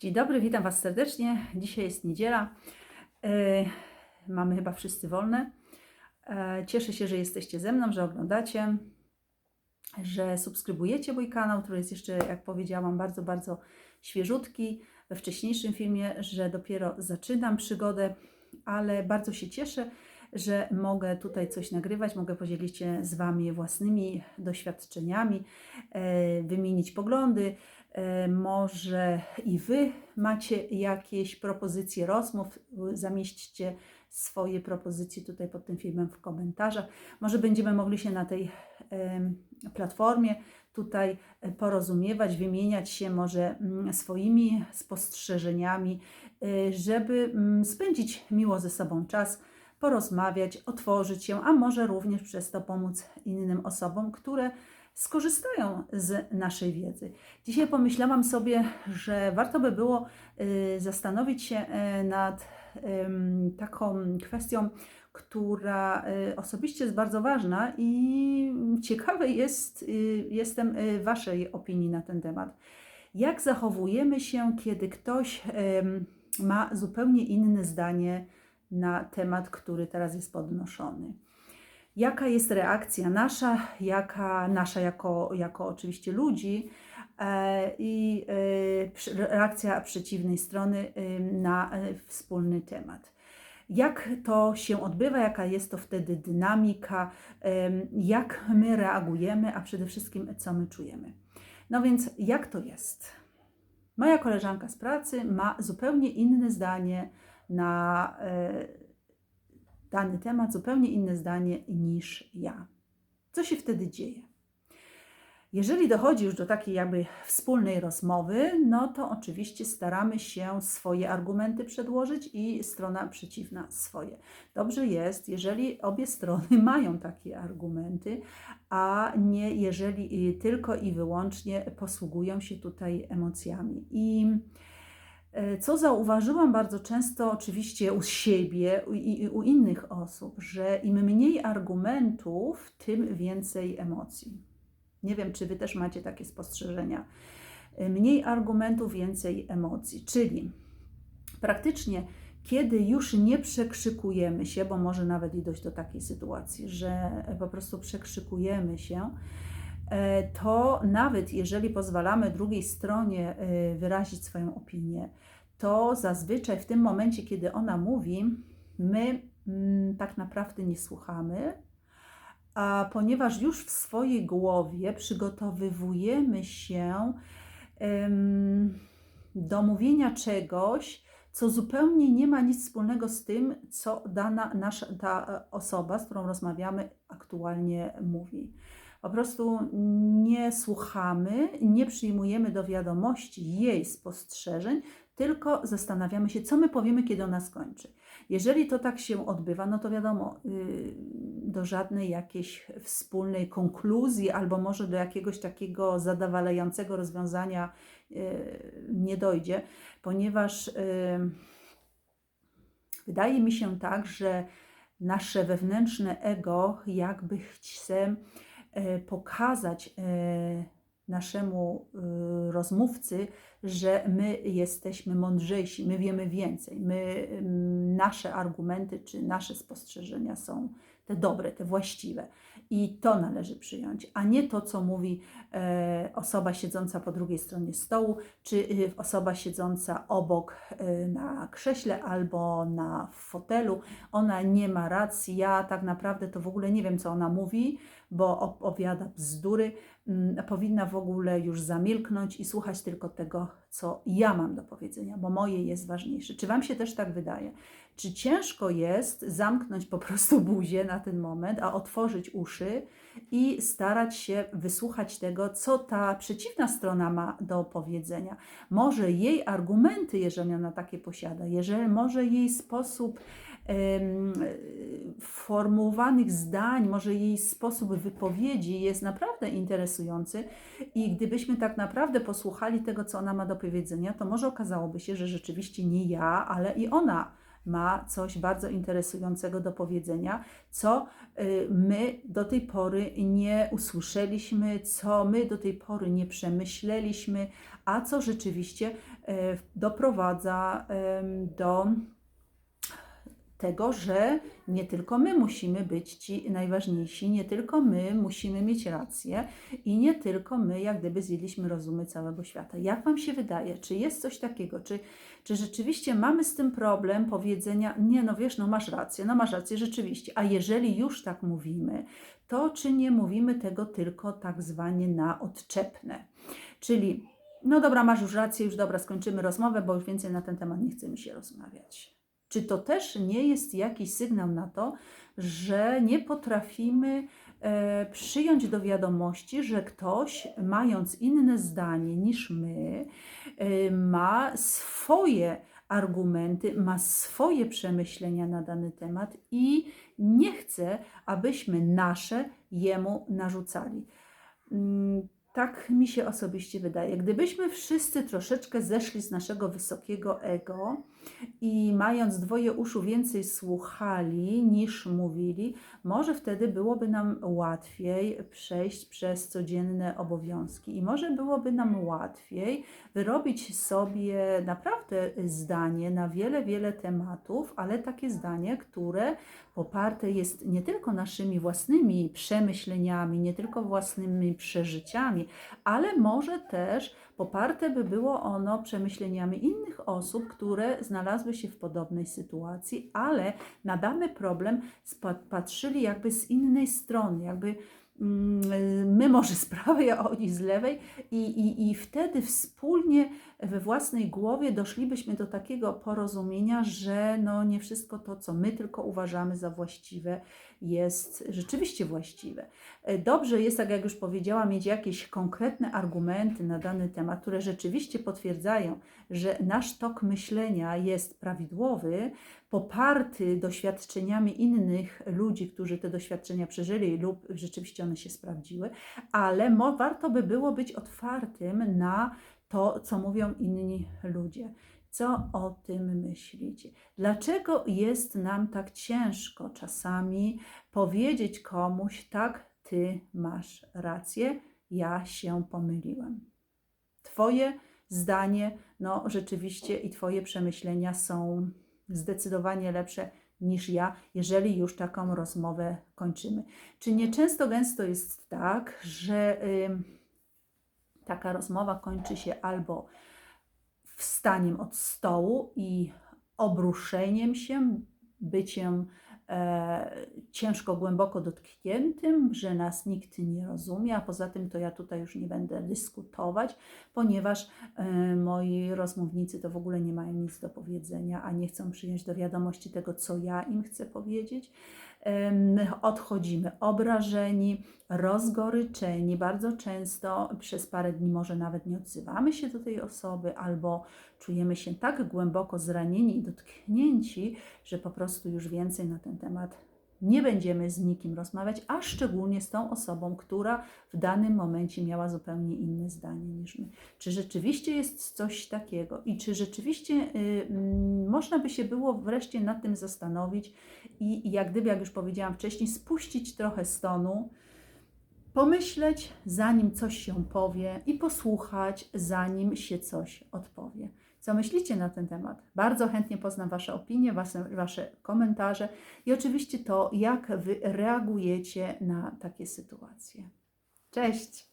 Dzień dobry, witam Was serdecznie. Dzisiaj jest niedziela. E, mamy chyba wszyscy wolne. E, cieszę się, że jesteście ze mną, że oglądacie, że subskrybujecie mój kanał, który jest jeszcze, jak powiedziałam, bardzo, bardzo świeżutki. We wcześniejszym filmie, że dopiero zaczynam przygodę, ale bardzo się cieszę, że mogę tutaj coś nagrywać, mogę podzielić się z Wami własnymi doświadczeniami, e, wymienić poglądy. E, Może i Wy macie jakieś propozycje rozmów, zamieśćcie swoje propozycje tutaj pod tym filmem w komentarzach. Może będziemy mogli się na tej platformie tutaj e, porozumiewać, wymieniać się może mm, swoimi spostrzeżeniami, e, żeby mm, spędzić miło ze sobą czas, porozmawiać, otworzyć się, a może również przez to pomóc innym osobom, które skorzystają z naszej wiedzy. Dzisiaj pomyślałam sobie, że warto by było y, zastanowić się y, nad taką kwestią, która y, osobiście jest bardzo ważna i ciekawe jest, jestem Waszej opinii na ten temat. Jak zachowujemy się, kiedy ktoś ma zupełnie inne zdanie na temat, który teraz jest podnoszony? Jaka jest reakcja nasza, jaka nasza jako, jako oczywiście ludzi e, i e, reakcja przeciwnej strony e, na e, wspólny temat. Jak to się odbywa, jaka jest to wtedy dynamika, jak my reagujemy, a przede wszystkim co my czujemy. No więc jak to jest? Moja koleżanka z pracy ma zupełnie inne zdanie na e, dany temat, zupełnie inne zdanie niż ja. Co się wtedy dzieje? Jeżeli dochodzi już do takiej jakby wspólnej rozmowy, no to oczywiście staramy się swoje argumenty przedłożyć i strona przeciwna swoje. Dobrze jest, jeżeli obie strony mają takie argumenty, a nie jeżeli tylko i wyłącznie posługują się tutaj emocjami. I Co zauważyłam bardzo często, oczywiście u siebie i u innych osób, że im mniej argumentów, tym więcej emocji. Nie wiem, czy Wy też macie takie spostrzeżenia. E, Mniej argumentów, więcej emocji. Czyli praktycznie, kiedy już nie przekrzykujemy się, bo może nawet i dojść do takiej sytuacji, że po prostu przekrzykujemy się, e, to nawet jeżeli pozwalamy drugiej stronie e, wyrazić swoją opinię, to zazwyczaj w tym momencie, kiedy ona mówi, my mm, tak naprawdę nie słuchamy, a ponieważ już w swojej głowie przygotowywujemy się do mówienia czegoś, co zupełnie nie ma nic wspólnego z tym, co dana nasza, ta e, osoba, z którą rozmawiamy, aktualnie mówi. Po prostu nie słuchamy, nie przyjmujemy do wiadomości jej spostrzeżeń, tylko zastanawiamy się, co my powiemy, kiedy ona skończy. Jeżeli to tak się odbywa, no to wiadomo, yy, do żadnej jakiejś wspólnej konkluzji albo może do jakiegoś takiego zadowalającego rozwiązania yy, nie dojdzie, ponieważ yy, wydaje mi się tak, że nasze wewnętrzne ego jakby chce pokazać e, naszemu e, rozmówcy, że my jesteśmy mądrzejsi, my wiemy więcej, my, nasze argumenty czy nasze spostrzeżenia są te dobre, te właściwe. I to należy przyjąć, a nie to, co mówi e, osoba siedząca po drugiej stronie stołu, czy y, osoba siedząca obok na krześle albo na fotelu. Ona nie ma racji, ja tak naprawdę to w ogóle nie wiem, co ona mówi, bo opowiada bzdury. Mm, Powinna w ogóle już zamilknąć i słuchać tylko tego, co ja mam do powiedzenia, bo moje jest ważniejsze. Czy Wam się też tak wydaje? Czy ciężko jest zamknąć po prostu buzię na ten moment, a otworzyć uszy i starać się wysłuchać tego, co ta przeciwna strona ma do powiedzenia? Może jej argumenty, jeżeli ona takie posiada, jeżeli może jej sposób formułowanych zdań, może jej sposób wypowiedzi jest naprawdę interesujący i gdybyśmy tak naprawdę posłuchali tego, co ona ma do powiedzenia, to może okazałoby się, że rzeczywiście nie ja, ale i ona ma coś bardzo interesującego do powiedzenia, co y, my do tej pory nie usłyszeliśmy, co my do tej pory nie przemyśleliśmy, a co rzeczywiście e, doprowadza do tego, że nie tylko my musimy być ci najważniejsi, nie tylko my musimy mieć rację i nie tylko my, jak gdyby zjedliśmy rozumy całego świata. Jak Wam się wydaje, czy jest coś takiego, czy, czy rzeczywiście mamy z tym problem powiedzenia, nie no wiesz, no masz rację, no masz rację rzeczywiście, a jeżeli już tak mówimy, to czy nie mówimy tego tylko tak zwanie na odczepne, czyli no dobra, masz już rację, już dobra, skończymy rozmowę, bo już więcej na ten temat nie chcemy się rozmawiać. Czy to też nie jest jakiś sygnał na to, że nie potrafimy e, przyjąć do wiadomości, że ktoś, mając inne zdanie niż my, e, ma swoje argumenty, ma swoje przemyślenia na dany temat i nie chce, abyśmy nasze jemu narzucali. Mm, tak mi się osobiście wydaje. Gdybyśmy wszyscy troszeczkę zeszli z naszego wysokiego ego i mając dwoje uszu więcej słuchali niż mówili, może wtedy byłoby nam łatwiej przejść przez codzienne obowiązki i może byłoby nam łatwiej wyrobić sobie naprawdę zdanie na wiele, wiele tematów, ale takie zdanie, które poparte jest nie tylko naszymi własnymi przemyśleniami, nie tylko własnymi przeżyciami, ale może też poparte by było ono przemyśleniami innych osób, które znalazły się w podobnej sytuacji, ale na dany problem patrzyli jakby z innej strony, jakby mm, my może z prawej, a oni z lewej, i, i, i wtedy wspólnie we własnej głowie doszlibyśmy do takiego porozumienia, że no nie wszystko to, co my tylko uważamy za właściwe, jest rzeczywiście właściwe. E, dobrze jest, tak jak już powiedziałam, mieć jakieś konkretne argumenty na dany temat, które rzeczywiście potwierdzają, że nasz tok myślenia jest prawidłowy, poparty doświadczeniami innych ludzi, którzy te doświadczenia przeżyli lub rzeczywiście one się sprawdziły, ale warto by było być otwartym na to, co mówią inni ludzie. Co o tym myślicie? Dlaczego jest nam tak ciężko czasami powiedzieć komuś, tak, ty masz rację, ja się pomyliłem? Twoje zdanie, no rzeczywiście i Twoje przemyślenia są zdecydowanie lepsze niż ja, jeżeli już taką rozmowę kończymy. Czy nie często gęsto jest tak, że y, taka rozmowa kończy się albo wstaniem od stołu i obruszeniem się, byciem e, ciężko, głęboko dotkniętym, że nas nikt nie rozumie, a poza tym to ja tutaj już nie będę dyskutować, ponieważ e, moi rozmównicy to w ogóle nie mają nic do powiedzenia, a nie chcą przyjąć do wiadomości tego, co ja im chcę powiedzieć odchodzimy obrażeni, rozgoryczeni. Bardzo często przez parę dni może nawet nie odzywamy się do tej osoby, albo czujemy się tak głęboko zranieni i dotknięci, że po prostu już więcej na ten temat nie będziemy z nikim rozmawiać, a szczególnie z tą osobą, która w danym momencie miała zupełnie inne zdanie niż my. Czy rzeczywiście jest coś takiego i czy rzeczywiście y, y, można by się było wreszcie nad tym zastanowić i, i jak gdyby, jak już powiedziałam wcześniej, spuścić trochę stonu, pomyśleć, zanim coś się powie i posłuchać, zanim się coś odpowie. Co myślicie na ten temat? Bardzo chętnie poznam Wasze opinie, wasze, wasze komentarze i oczywiście to, jak Wy reagujecie na takie sytuacje. Cześć!